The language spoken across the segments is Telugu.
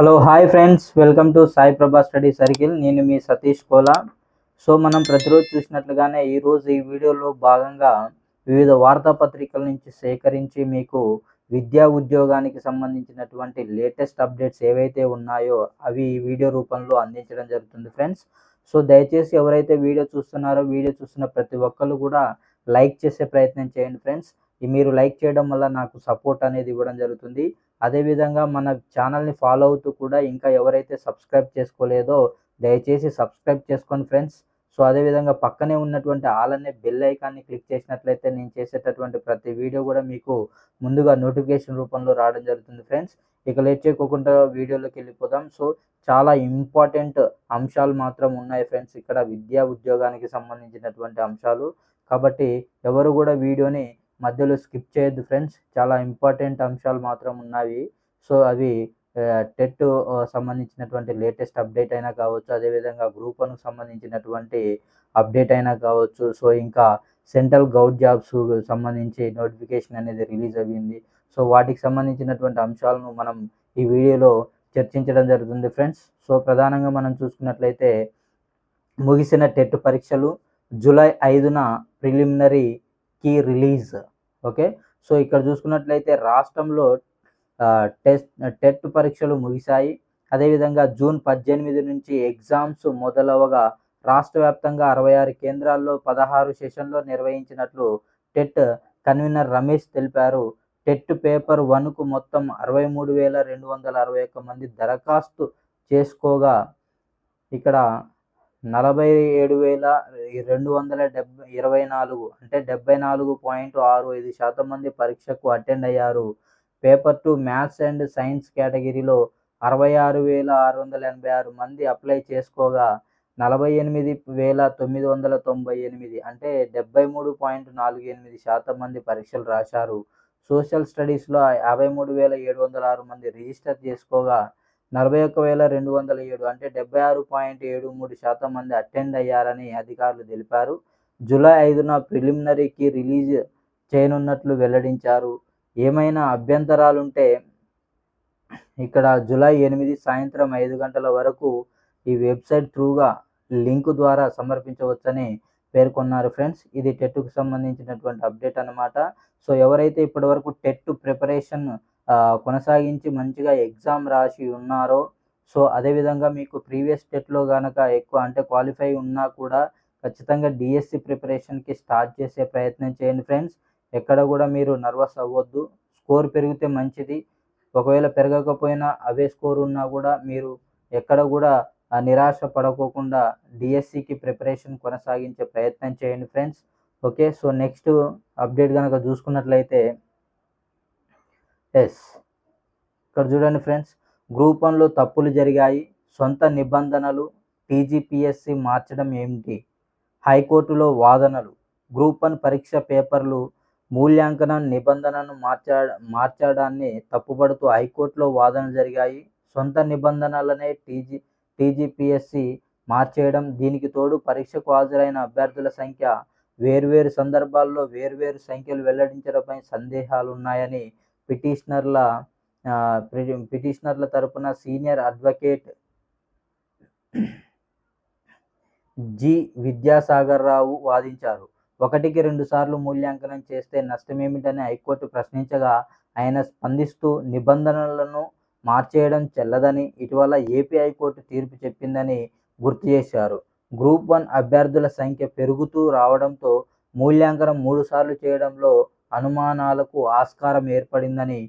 Hello hi friends welcome to Sai Prabha study circle నేను మీ సతీష్ కోలా. సో మనం ప్రతిరోజు చూసినట్లుగానే ఈరోజు ఈ వీడియోలో భాగంగా వివిధ వార్తాపత్రికల నుంచి సేకరించి మీకు విద్యా ఉద్యోగానికి సంబంధించినటువంటి లేటెస్ట్ అప్డేట్స్ ఏవైతే ఉన్నాయో అవి ఈ వీడియో రూపంలో అందించడం జరుగుతుంది ఫ్రెండ్స్ సో దయచేసి ఎవరైతే వీడియో చూస్తున్నారో వీడియో చూస్తున్న ప్రతి ఒక్కరు కూడా లైక్ చేసే ప్రయత్నం చేయండి ఫ్రెండ్స్ మీరు లైక్ చేయడం వల్ల నాకు సపోర్ట్ అనేది ఇవ్వడం జరుగుతుంది. అదేవిధంగా మన ఛానల్ని ఫాలో అవుతూ కూడా ఇంకా ఎవరైతే సబ్స్క్రైబ్ చేసుకోలేదో దయచేసి సబ్స్క్రైబ్ చేసుకోండి ఫ్రెండ్స్. సో అదేవిధంగా పక్కనే ఉన్నటువంటి ఆల్ అనే బెల్ ఐకాన్ని క్లిక్ చేసినట్లయితే నేను చేసేటటువంటి ప్రతి వీడియో కూడా మీకు ముందుగా నోటిఫికేషన్ రూపంలో రావడం జరుగుతుంది ఫ్రెండ్స్. ఇక లేట్ చేయకోకుండా వీడియోలోకి వెళ్ళిపోదాం. సో చాలా ఇంపార్టెంట్ అంశాలు మాత్రం ఉన్నాయి ఫ్రెండ్స్. ఇక్కడ విద్యా ఉద్యోగానికి సంబంధించినటువంటి అంశాలు. కాబట్టి ఎవరు కూడా వీడియోని మధ్యలో స్కిప్ చేయొద్దు ఫ్రెండ్స్. చాలా ఇంపార్టెంట్ అంశాలు మాత్రం ఉన్నాయి సో అవి టెట్ సంబంధించినటువంటి లేటెస్ట్ అప్డేట్ అయినా కావచ్చు అదేవిధంగా గ్రూప్ వన్కి సంబంధించినటువంటి అప్డేట్ అయినా కావచ్చు. సో ఇంకా సెంట్రల్ గౌడ్ జాబ్స్ సంబంధించి నోటిఫికేషన్ అనేది రిలీజ్ అయ్యింది. సో వాటికి సంబంధించినటువంటి అంశాలను మనం ఈ వీడియోలో చర్చించడం జరుగుతుంది ఫ్రెండ్స్. సో ప్రధానంగా మనం చూసుకున్నట్లయితే ముగిసిన టెట్ పరీక్షలు జూలై ఐదున preliminary key release okay so ఇక్కడ చూసుకున్నట్లయితే రాష్ట్రంలో టెస్ట్ టెట్ పరీక్షలు ముగిశాయి. అదేవిధంగా జూన్ పద్దెనిమిది నుంచి ఎగ్జామ్స్ మొదలవగా రాష్ట్ర వ్యాప్తంగా అరవై ఆరు కేంద్రాల్లో పదహారు సెషన్లో నిర్వహించినట్లు టెట్ కన్వీనర్ రమేష్ తెలిపారు. టెట్ పేపర్ వన్కు మొత్తం అరవై మూడు వేల రెండు వందల అరవై ఒక్క మంది దరఖాస్తు చేసుకోగా ఇక్కడ నలభై ఏడు వేల రెండు వందల డెబ్బై ఇరవై నాలుగు అంటే డెబ్బై నాలుగు పాయింట్ ఆరు ఐదు శాతం మంది పరీక్షకు అటెండ్ అయ్యారు. Paper two maths and science కేటగిరీలో అరవై ఆరు వేల ఆరు వందల ఎనభై ఆరు మంది అప్లై చేసుకోగా నలభై ఎనిమిది వేల తొమ్మిది వందల తొంభై ఎనిమిది అంటే డెబ్బై మూడు పాయింట్ నాలుగు ఎనిమిది శాతం మంది పరీక్షలు రాశారు. సోషల్ స్టడీస్లో యాభై మూడు వేల ఏడు వందల ఆరు మంది రిజిస్టర్ చేసుకోగా నలభై ఒక్క వేల రెండు వందల ఏడు అంటే డెబ్బై ఆరు పాయింట్ ఏడు మూడు శాతం మంది అటెండ్ అయ్యారని అధికారులు తెలిపారు. జూలై ఐదున ప్రిలిమినరీకి రిలీజ్ చేయనున్నట్లు వెల్లడించారు. ఏమైనా అభ్యంతరాలుంటే ఇక్కడ జూలై ఎనిమిది సాయంత్రం ఐదు గంటల వరకు ఈ వెబ్సైట్ త్రూగా లింక్ ద్వారా సమర్పించవచ్చని పేర్కొన్నారు ఫ్రెండ్స్. ఇది టెట్కు సంబంధించినటువంటి అప్డేట్ అనమాట సో ఎవరైతే ఇప్పటివరకు టెట్ ప్రిపరేషన్ కొనసాగించి మంచిగా ఎగ్జామ్ రాసి ఉన్నారో సో అదేవిధంగా మీకు ప్రీవియస్ స్టేట్లో కనుక ఎక్కువ అంటే క్వాలిఫై ఉన్నా కూడా ఖచ్చితంగా డిఎస్సి ప్రిపరేషన్కి స్టార్ట్ చేసే ప్రయత్నం చేయండి ఫ్రెండ్స్. ఎక్కడ కూడా మీరు నర్వస్ అవ్వద్దు. స్కోర్ పెరిగితే మంచిది. ఒకవేళ పెరగకపోయినా అవే స్కోర్ ఉన్నా కూడా మీరు ఎక్కడ కూడా నిరాశ పడకోకుండా డిఎస్సికి ప్రిపరేషన్ కొనసాగించే ప్రయత్నం చేయండి friends. Okay so next update కనుక చూసుకున్నట్లయితే ఎస్. ఇక్కడ చూడండి ఫ్రెండ్స్ గ్రూప్ వన్లో తప్పులు జరిగాయి. సొంత నిబంధనలు టీజీపీఎస్సి మార్చడం ఏమిటి? హైకోర్టులో వాదనలు. గ్రూప్ వన్ పరీక్ష పేపర్లు మూల్యాంకనం నిబంధనను మార్చా మార్చడాన్ని తప్పుపడుతూ హైకోర్టులో వాదనలు జరిగాయి. సొంత నిబంధనలనే టీజీ టీజీపీఎస్సి మార్చేయడం దీనికి తోడు పరీక్షకు హాజరైన అభ్యర్థుల సంఖ్య వేర్వేరు సందర్భాల్లో వేర్వేరు సంఖ్యలు వెల్లడించడంపై సందేహాలు ఉన్నాయని పిటిషనర్ల పిటిషనర్ల తరపున senior advocate G. Vidyasagar Rao వాదించారు. ఒకటికి రెండు సార్లు మూల్యాంకనం చేస్తే నష్టమేమిటని హైకోర్టు ప్రశ్నించగా ఆయన స్పందిస్తూ నిబంధనలను మార్చేయడం చెల్లదని ఇటీవల ఏపీ హైకోర్టు తీర్పు చెప్పిందని గుర్తు చేశారు. గ్రూప్ వన్ అభ్యర్థుల సంఖ్య పెరుగుతూ రావడంతో మూల్యాంకనం మూడు సార్లు చేయడంలో అనుమానాలకు ఆస్కారం ఏర్పడిందని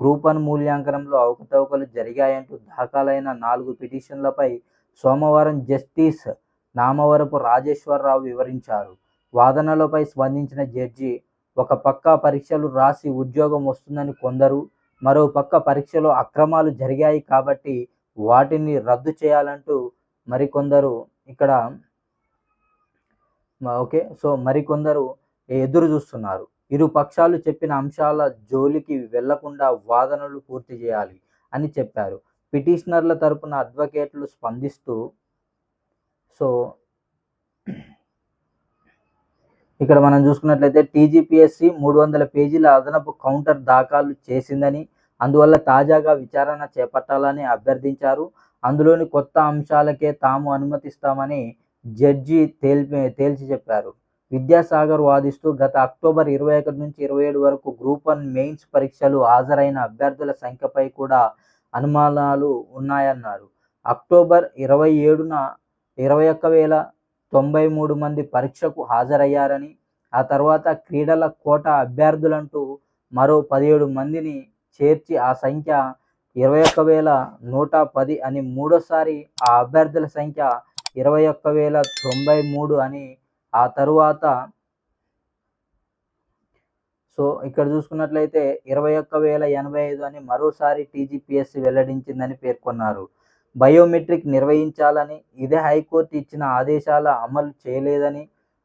గ్రూపన్ మూల్యాంకనంలో అవకతవకలు జరిగాయంటూ దాఖలైన నాలుగు పిటిషన్లపై సోమవారం జస్టిస్ నామవరపు రాజేశ్వరరావు వివరించారు. వాదనలపై స్పందించిన జడ్జి ఒక పక్క పరీక్షలు రాసి ఉద్యోగం వస్తుందని కొందరు మరో పక్క పరీక్షలో అక్రమాలు జరిగాయి కాబట్టి వాటిని రద్దు చేయాలంటూ మరికొందరు ఇక్కడ ఓకే సో మరికొందరు ఎదురు చూస్తున్నారు ఇరు పక్షాలు చెప్పిన అంశాల జోలికి వెళ్ళకుండా వాదనలు పూర్తి చేయాలి అని చెప్పారు. పిటిషనర్ల తరపున అడ్వకేట్లు స్పందిస్తూ సో ఇక్కడ మనం చూసుకున్నట్లయితే టీజీపీఎస్సి మూడు వందల పేజీల అదనపు కౌంటర్ దాఖలు చేసిందని అందువల్ల తాజాగా విచారణ చేపట్టాలని అభ్యర్థించారు. అందులోని కొత్త అంశాలకే తాము అనుమతిస్తామని జడ్జి తేల్పి తేల్చి చెప్పారు. విద్యాసాగర్ వాదిస్తూ గత అక్టోబర్ ఇరవై ఒకటి నుంచి ఇరవై ఏడు వరకు గ్రూప్ వన్ మెయిన్స్ పరీక్షలు హాజరైన అభ్యర్థుల సంఖ్యపై కూడా అనుమానాలు ఉన్నాయన్నారు. అక్టోబర్ ఇరవై ఏడున ఇరవై ఒక్క వేల తొంభై మూడు మంది పరీక్షకు హాజరయ్యారని ఆ తర్వాత క్రీడల కోట అభ్యర్థులంటూ మరో పదిహేడు మందిని చేర్చి ఆ సంఖ్య ఇరవై ఒక్క వేల నూట పది అని మూడోసారి ఆ అభ్యర్థుల సంఖ్య ఇరవై ఒక్క వేల తొంభై మూడు అని ఆ తరువాత సో ఇక్కడ చూసుకున్నట్లయితే ఇరవై ఒక్క వేల ఎనభై ఐదు అని మరోసారి టీజీపీఎస్సీ వెల్లడించిందని పేర్కొన్నారు. బయోమెట్రిక్ నిర్వహించాలని ఇదే హైకోర్టు ఇచ్చిన ఆదేశాల అమలు చేయలేదని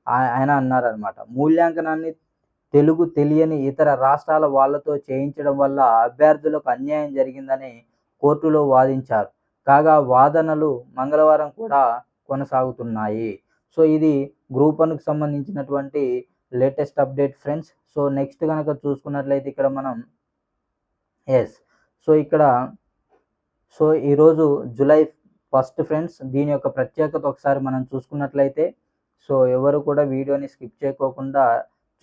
ఆయన అన్నారనమాట మూల్యాంకనాన్ని తెలుగు తెలియని ఇతర రాష్ట్రాల వాళ్ళతో చేయించడం వల్ల అభ్యర్థులకు అన్యాయం జరిగిందని కోర్టులో వాదించారు. కాగా వాదనలు మంగళవారం కూడా కొనసాగుతున్నాయి. సో ఇది గ్రూప్ వన్కి సంబంధించినటువంటి latest update friends. So next కనుక చూసుకున్నట్లయితే ఇక్కడ మనం ఎస్ సో ఇక్కడ సో ఈరోజు జూలై ఫస్ట్ ఫ్రెండ్స్ దీని యొక్క ప్రత్యేకత ఒకసారి మనం చూసుకున్నట్లయితే సో ఎవరు కూడా వీడియోని స్కిప్ చేయకోకుండా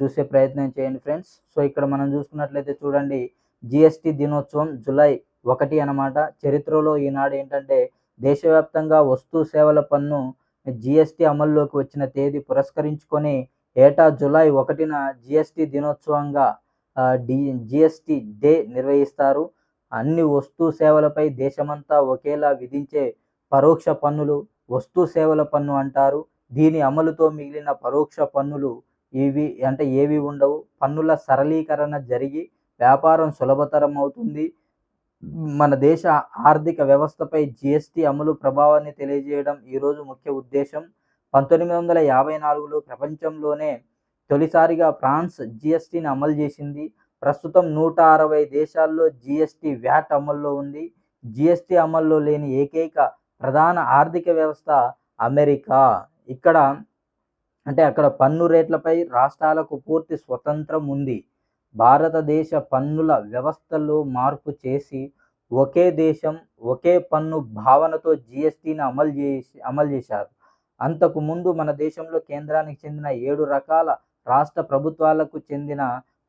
చూసే ప్రయత్నం చేయండి ఫ్రెండ్స్. సో ఇక్కడ మనం చూసుకున్నట్లయితే చూడండి జిఎస్టి దినోత్సవం జూలై ఒకటి అన్నమాట. చరిత్రలో ఈనాడు ఏంటంటే దేశవ్యాప్తంగా వస్తు సేవల పన్ను జిఎస్టి అమల్లోకి వచ్చిన తేదీ పురస్కరించుకొని ఏటా జూలై ఒకటిన జిఎస్టి దినోత్సవంగా డి జిఎస్టి డే నిర్వహిస్తారు. అన్ని వస్తు సేవలపై దేశమంతా ఒకేలా విధించే పరోక్ష పన్నులు వస్తు సేవల పన్ను అంటారు. దీని అమలుతో మిగిలిన పరోక్ష పన్నులు ఇవి అంటే ఏవి ఉండవు. పన్నుల సరళీకరణ జరిగి వ్యాపారం సులభతరం అవుతుంది మన దేశ ఆర్థిక వ్యవస్థపై జిఎస్టి అమలు ప్రభావాన్ని తెలియజేయడం ఈరోజు ముఖ్య ఉద్దేశం. పంతొమ్మిది వందల యాభై నాలుగులో ప్రపంచంలోనే తొలిసారిగా ఫ్రాన్స్ జిఎస్టిని అమలు చేసింది. ప్రస్తుతం నూట అరవై దేశాల్లో జిఎస్టి వ్యాట్ అమల్లో ఉంది. జిఎస్టి అమల్లో లేని ఏకైక ప్రధాన ఆర్థిక వ్యవస్థ అమెరికా. ఇక్కడ అంటే అక్కడ పన్ను రేట్లపై రాష్ట్రాలకు పూర్తి స్వతంత్రం ఉంది. భారతదేశ పన్నుల వ్యవస్థలో మార్పు చేసి ఒకే దేశం ఒకే పన్ను భావనతో జిఎస్టీని అమలు చేసి అమలు చేశారు. అంతకు ముందు మన దేశంలో కేంద్రానికి చెందిన ఏడు రకాల రాష్ట్ర ప్రభుత్వాలకు చెందిన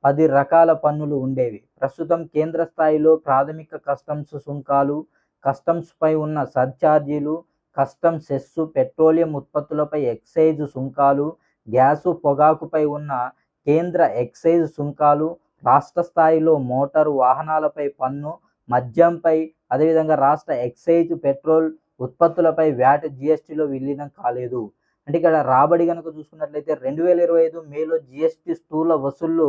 పది రకాల పన్నులు ఉండేవి. ప్రస్తుతం కేంద్ర స్థాయిలో ప్రాథమిక కస్టమ్స్ సుంకాలు కస్టమ్స్పై ఉన్న సర్ఛార్జీలు కస్టమ్ సెస్సు పెట్రోలియం ఉత్పత్తులపై ఎక్సైజ్ సుంకాలు గ్యాసు పొగాకుపై ఉన్న కేంద్ర ఎక్సైజ్ సుంకాలు రాష్ట్ర స్థాయిలో మోటారు వాహనాలపై పన్ను మద్యంపై అదేవిధంగా రాష్ట్ర ఎక్సైజ్ పెట్రోల్ ఉత్పత్తులపై వ్యాట్ జిఎస్టీలో విలీనం కాలేదు. అంటే ఇక్కడ రాబడి కనుక చూసుకున్నట్లయితే రెండు వేల ఇరవై ఐదు మేలో జిఎస్టీ స్థూల వసూళ్ళు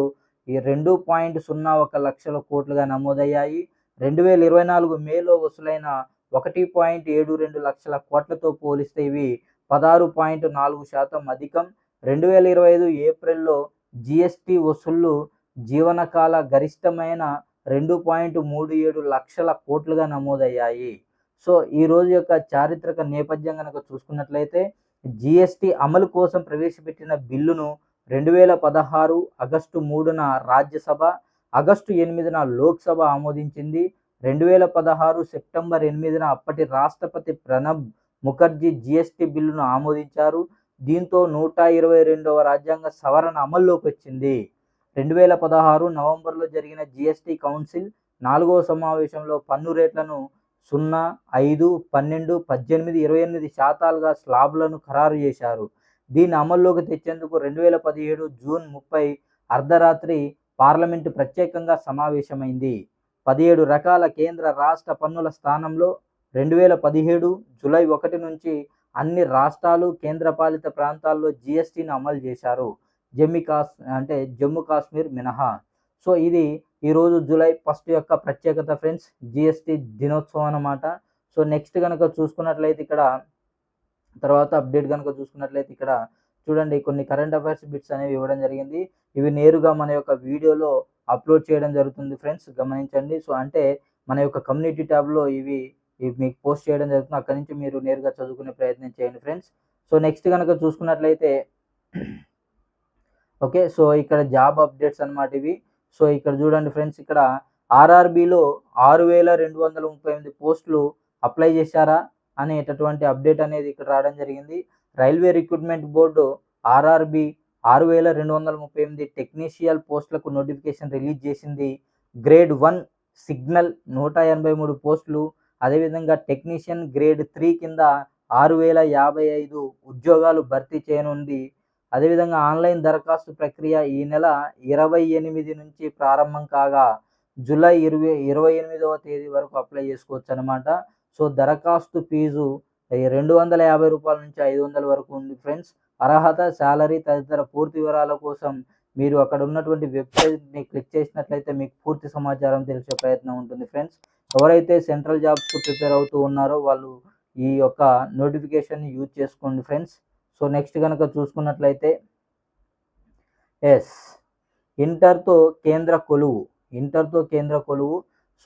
ఈ రెండు పాయింట్ సున్నా ఒక లక్షల కోట్లుగా నమోదయ్యాయి. రెండు వేల ఇరవై నాలుగు మేలో వసూలైన ఒకటి పాయింట్ ఏడు రెండు లక్షల కోట్లతో పోలిస్తే ఇవి పదహారు పాయింట్ నాలుగు శాతం అధికం. రెండు వేల ఇరవై ఐదు ఏప్రిల్లో జిఎస్టి వసూళ్ళు జీవనకాల గరిష్టమైన రెండు పాయింట్ మూడు ఏడు లక్షల కోట్లుగా నమోదయ్యాయి. సో ఈ రోజు యొక్క చారిత్రక నేపథ్యం కనుక చూసుకున్నట్లయితే జిఎస్టి అమలు కోసం ప్రవేశపెట్టిన బిల్లును రెండు వేల పదహారు ఆగస్టు మూడున రాజ్యసభ ఆగస్టు ఎనిమిదిన లోక్సభ ఆమోదించింది. రెండు వేల పదహారు సెప్టెంబర్ ఎనిమిదిన అప్పటి రాష్ట్రపతి ప్రణబ్ ముఖర్జీ జిఎస్టి బిల్లును ఆమోదించారు. దీంతో నూట ఇరవై రెండవ రాజ్యాంగ సవరణ అమల్లోకి వచ్చింది. రెండు వేల పదహారు నవంబర్లో జరిగిన జిఎస్టి కౌన్సిల్ నాలుగవ సమావేశంలో పన్ను రేట్లను సున్నా ఐదు పన్నెండు పద్దెనిమిది ఇరవై ఎనిమిది శాతాలుగా స్లాబ్లను ఖరారు చేశారు. దీన్ని అమల్లోకి తెచ్చేందుకు రెండు వేల పదిహేడు జూన్ ముప్పై అర్ధరాత్రి పార్లమెంటు ప్రత్యేకంగా సమావేశమైంది. పదిహేడు రకాల కేంద్ర రాష్ట్ర పన్నుల స్థానంలో రెండు వేల పదిహేడు జూలై ఒకటి నుంచి అన్ని రాష్ట్రాలు కేంద్రపాలిత ప్రాంతాల్లో జిఎస్టీని అమలు చేశారు. జమ్మీ కాస్ అంటే జమ్మూ కాశ్మీర్ మినహా. సో ఇది ఈరోజు జూలై ఫస్ట్ యొక్క ప్రత్యేకత ఫ్రెండ్స్ జిఎస్టీ దినోత్సవం అన్నమాట. సో నెక్స్ట్ కనుక చూసుకున్నట్లయితే ఇక్కడ తర్వాత అప్డేట్ కనుక చూసుకున్నట్లయితే ఇక్కడ చూడండి కొన్ని కరెంట్ అఫైర్స్ బిట్స్ అనేవి ఇవ్వడం జరిగింది. ఇవి నేరుగా మన యొక్క వీడియోలో అప్లోడ్ చేయడం జరుగుతుంది ఫ్రెండ్స్ గమనించండి. సో అంటే మన యొక్క కమ్యూనిటీ ట్యాబ్లో ఇవి ఇవి మీకు పోస్ట్ చేయడం జరుగుతుంది. అక్కడి నుంచి మీరు నేరుగా చదువుకునే ప్రయత్నం చేయండి ఫ్రెండ్స్. సో నెక్స్ట్ కనుక చూసుకున్నట్లయితే ఓకే సో ఇక్కడ జాబ్ అప్డేట్స్ అన్నమాట ఇవి. సో ఇక్కడ చూడండి ఫ్రెండ్స్ ఇక్కడ ఆర్ఆర్బిలో ఆరు వేల రెండు వందల ముప్పై ఎనిమిది పోస్టులు అప్లై చేశారా అనేటటువంటి అప్డేట్ అనేది ఇక్కడ రావడం జరిగింది. రైల్వే రిక్రూట్మెంట్ బోర్డు ఆర్ఆర్బి ఆరు వేల రెండు వందల ముప్పై ఎనిమిది టెక్నీషియల్ పోస్టులకు నోటిఫికేషన్ రిలీజ్ చేసింది. గ్రేడ్ వన్ సిగ్నల్ నూట ఎనభై మూడు పోస్టులు అదేవిధంగా టెక్నీషియన్ గ్రేడ్ త్రీ కింద ఆరు వేల యాభై ఐదు ఉద్యోగాలు భర్తీ చేయనుంది. అదేవిధంగా ఆన్లైన్ దరఖాస్తు ప్రక్రియ ఈ నెల ఇరవై ఎనిమిది నుంచి ప్రారంభం కాగా జూలై ఇరవై ఇరవై ఎనిమిదవ తేదీ వరకు అప్లై చేసుకోవచ్చు అనమాట సో దరఖాస్తు ఫీజు రెండు వందల యాభై రూపాయల నుంచి ఐదు వందల వరకు ఉంది ఫ్రెండ్స్. అర్హత శాలరీ తదితర పూర్తి వివరాల కోసం మీరు అక్కడ ఉన్నటువంటి వెబ్సైట్ని క్లిక్ చేసినట్లయితే మీకు పూర్తి సమాచారం తెలిసే ప్రయత్నం ఉంటుంది ఫ్రెండ్స్. ఎవరైతే సెంట్రల్ జాబ్స్కు ప్రిపేర్ అవుతూ ఉన్నారో వాళ్ళు ఈ యొక్క నోటిఫికేషన్ యూజ్ చేసుకోండి ఫ్రెండ్స్. సో నెక్స్ట్ కనుక చూసుకున్నట్లయితే ఎస్ ఇంటర్తో కేంద్ర కొలువు ఇంటర్తో కేంద్ర కొలువు.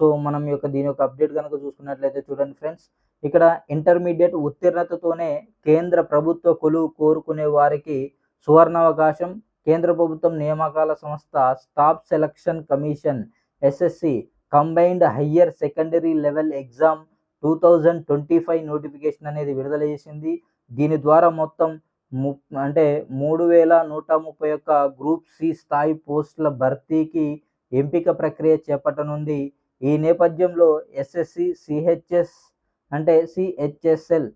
సో మనం యొక్క దీని యొక్క అప్డేట్ కనుక చూసుకున్నట్లయితే చూడండి ఫ్రెండ్స్ ఇక్కడ ఇంటర్మీడియట్ ఉత్తీర్ణతతోనే కేంద్ర ప్రభుత్వ కొలువు కోరుకునే వారికి సువర్ణావకాశం కేంద్ర ప్రభుత్వం నియామకాల సంస్థ staff selection commission SSC combined higher secondary level exam two thousand twenty five notification అనేది విడుదల చేసింది. దీని ద్వారా మొత్తం ము అంటే మూడు వేల నూట ముప్పై ఒక్క గ్రూప్ సి స్థాయి పోస్టుల భర్తీకి ఎంపిక ప్రక్రియ చేపట్టనుంది. ఈ నేపథ్యంలో ఎస్ఎస్సి సిహెచ్ఎస్ అంటే సిహెచ్ఎస్ఎల్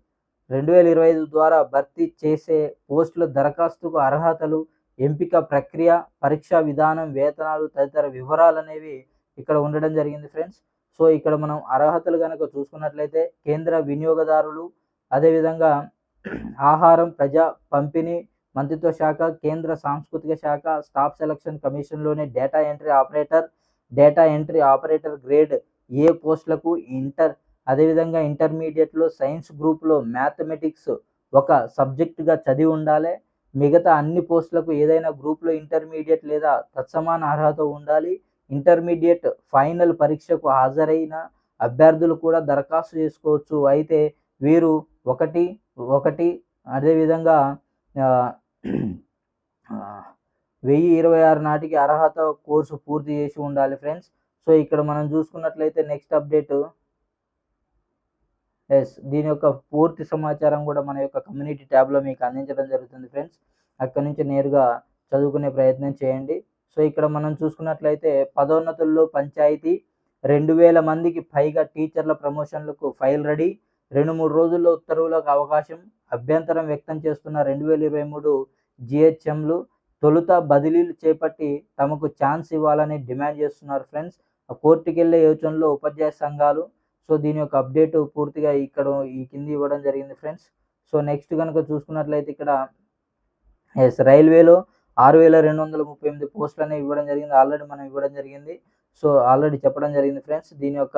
రెండు వేల ఇరవై ఐదు ద్వారా భర్తీ చేసే పోస్టుల దరఖాస్తుకు అర్హతలు ఎంపిక ప్రక్రియ పరీక్షా విధానం వేతనాలు తదితర వివరాలు అనేవి ఇక్కడ ఉండడం జరిగింది ఫ్రెండ్స్. సో ఇక్కడ మనం అర్హతలు కనుక చూసుకున్నట్లయితే కేంద్ర వినియోగదారులు అదేవిధంగా ఆహారం ప్రజా పంపిణీ మంత్రిత్వ శాఖ కేంద్ర సాంస్కృతిక శాఖ staff selection కమిషన్లోని data entry operator data entry operator grade A పోస్టులకు ఇంటర్ అదేవిధంగా ఇంటర్మీడియట్లో సైన్స్ గ్రూప్లో మ్యాథమెటిక్స్ ఒక సబ్జెక్టుగా చదివి ఉండాలి. మిగతా అన్ని పోస్టులకు ఏదైనా గ్రూప్లో ఇంటర్మీడియట్ లేదా తత్సమాన అర్హత ఉండాలి. ఇంటర్మీడియట్ ఫైనల్ పరీక్షకు హాజరైన అభ్యర్థులు కూడా దరఖాస్తు చేసుకోవచ్చు. అయితే వీరు ఒకటి ఒకటి అదేవిధంగా వెయ్యి ఇరవై ఆరు నాటికి అర్హత కోర్సు పూర్తి చేసి ఉండాలి ఫ్రెండ్స్. సో ఇక్కడ మనం చూసుకున్నట్లయితే నెక్స్ట్ అప్డేట్. ఎస్ దీని యొక్క పూర్తి సమాచారం కూడా మన యొక్క కమ్యూనిటీ ట్యాబ్లో మీకు అందించడం జరుగుతుంది ఫ్రెండ్స్. అక్కడ నుంచి నేరుగా చదువుకునే ప్రయత్నం చేయండి. సో ఇక్కడ మనం చూసుకున్నట్లయితే పదోన్నతుల్లో పంచాయతీ రెండు వేల మందికి పైగా టీచర్ల ప్రమోషన్లకు ఫైల్ రెడీ. రెండు మూడు రోజుల్లో ఉత్తర్వులకు అవకాశం. అభ్యంతరం వ్యక్తం చేస్తున్న రెండు వేల ఇరవై మూడు జిహెచ్ఎంలు తొలుత బదిలీలు చేపట్టి తమకు ఛాన్స్ ఇవ్వాలని డిమాండ్ చేస్తున్నారు ఫ్రెండ్స్. కోర్టుకి వెళ్ళే యోచనలో ఉపాధ్యాయ సంఘాలు సో దీని యొక్క అప్డేట్ పూర్తిగా ఇక్కడ ఈ కింది ఇవ్వడం జరిగింది ఫ్రెండ్స్. సో నెక్స్ట్ కనుక చూసుకున్నట్లయితే ఇక్కడ ఎస్ రైల్వేలో ఆరు వేల రెండు వందల ముప్పై ఎనిమిది పోస్టులు అనేవి ఇవ్వడం జరిగింది. ఆల్రెడీ మనం ఇవ్వడం జరిగింది. సో ఆల్రెడీ చెప్పడం జరిగింది ఫ్రెండ్స్. దీని యొక్క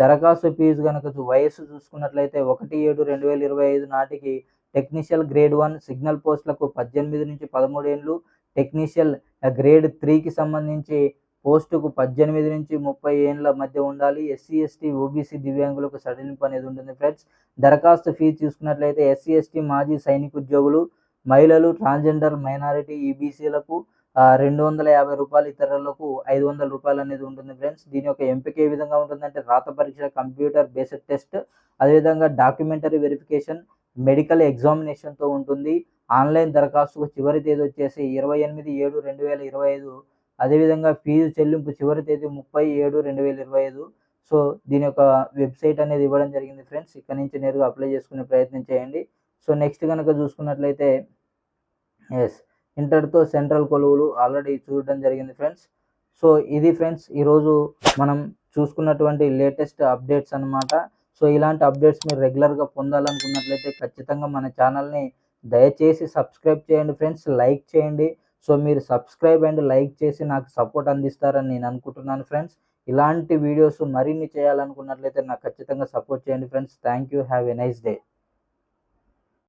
దరఖాస్తు ఫీజు కనుక వయస్సు చూసుకున్నట్లయితే ఒకటి ఏడు రెండు వేల ఇరవై ఐదు నాటికి టెక్నీషియల్ గ్రేడ్ వన్ సిగ్నల్ పోస్టులకు పద్దెనిమిది నుంచి పదమూడు ఏళ్ళు టెక్నీషియల్ గ్రేడ్ త్రీకి సంబంధించి పోస్టుకు పద్దెనిమిది నుంచి ముప్పై ఏళ్ళ మధ్య ఉండాలి. ఎస్సీ ఎస్టీ ఓబీసీ దివ్యాంగులకు సడలింపు అనేది ఉంటుంది ఫ్రెండ్స్. దరఖాస్తు ఫీజు చూసుకున్నట్లయితే ఎస్సీ ఎస్టీ మాజీ సైనిక ఉద్యోగులు మహిళలు ట్రాన్స్జెండర్ మైనారిటీ ఈబీసీలకు రెండు వందల యాభై రూపాయలు ఇతరులకు ఐదు వందల రూపాయలు అనేది ఉంటుంది ఫ్రెండ్స్. దీని యొక్క ఎంపిక ఏ విధంగా ఉంటుందంటే రాత పరీక్ష కంప్యూటర్ బేస్డ్ టెస్ట్ అదేవిధంగా డాక్యుమెంటరీ వెరిఫికేషన్ మెడికల్ ఎగ్జామినేషన్తో ఉంటుంది. ఆన్లైన్ దరఖాస్తుకు చివరి తేదీ వచ్చేసి ఇరవై ఎనిమిది ఏడు రెండు వేల ఇరవై ఐదు. అదేవిధంగా ఫీజు చెల్లింపు చివరి తేదీ ముప్పై ఏడు రెండు వేల ఇరవై ఐదు. సో దీని యొక్క వెబ్సైట్ అనేది ఇవ్వడం జరిగింది ఫ్రెండ్స్. ఇక్కడ నుంచి నేరుగా అప్లై చేసుకునే ప్రయత్నం చేయండి. సో నెక్స్ట్ కనుక చూసుకున్నట్లయితే ఎస్ ఇంటర్తో సెంట్రల్ కొలువులు ఆల్రెడీ చూడడం జరిగింది ఫ్రెండ్స్. సో ఇది ఫ్రెండ్స్ ఈరోజు మనం చూసుకున్నటువంటి లేటెస్ట్ అప్డేట్స్ అనమాట సో ఇలాంటి అప్డేట్స్ మీరు రెగ్యులర్గా పొందాలనుకున్నట్లయితే ఖచ్చితంగా మన ఛానల్ని దయచేసి సబ్స్క్రైబ్ చేయండి ఫ్రెండ్స్ లైక్ చేయండి. సో మీరు సబ్స్క్రైబ్ అండ్ లైక్ చేసి నాకు సపోర్ట్ అందిస్తారని నేను అనుకుంటున్నాను ఫ్రెండ్స్. ఇలాంటి వీడియోస్ మరిన్ని చేయాలనుకున్నట్లయితే నాకు ఖచ్చితంగా సపోర్ట్ చేయండి friends. Thank you have a nice day.